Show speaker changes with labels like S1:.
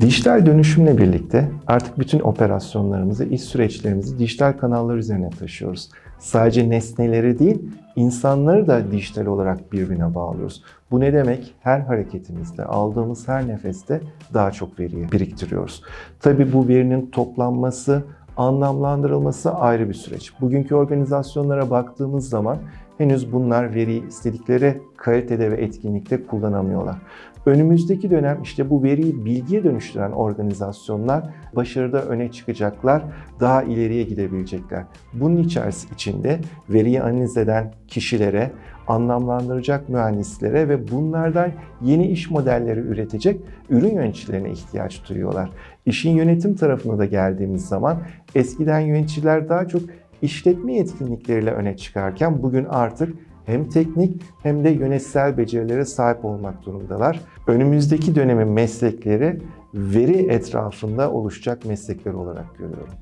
S1: Dijital dönüşümle birlikte artık bütün operasyonlarımızı, iş süreçlerimizi dijital kanallar üzerine taşıyoruz. Sadece nesneleri değil, insanları da dijital olarak birbirine bağlıyoruz. Bu ne demek? Her hareketimizde, aldığımız her nefeste daha çok veriyi biriktiriyoruz. Tabii bu verinin toplanması, anlamlandırılması ayrı bir süreç. Bugünkü organizasyonlara baktığımız zaman henüz bunlar veriyi istedikleri kalitede ve etkinlikte kullanamıyorlar. Önümüzdeki dönem işte bu veriyi bilgiye dönüştüren organizasyonlar başarıda öne çıkacaklar, daha ileriye gidebilecekler. Bunun içerisinde içinde veriyi analiz eden kişilere, anlamlandıracak mühendislere ve bunlardan yeni iş modelleri üretecek ürün yöneticilerine ihtiyaç duyuyorlar. İşin yönetim tarafına da geldiğimiz zaman eskiden yöneticiler daha çok işletme yetkinlikleriyle öne çıkarken bugün artık hem teknik hem de yönetsel becerilere sahip olmak durumundalar. Önümüzdeki dönemin meslekleri veri etrafında oluşacak meslekler olarak görüyorum.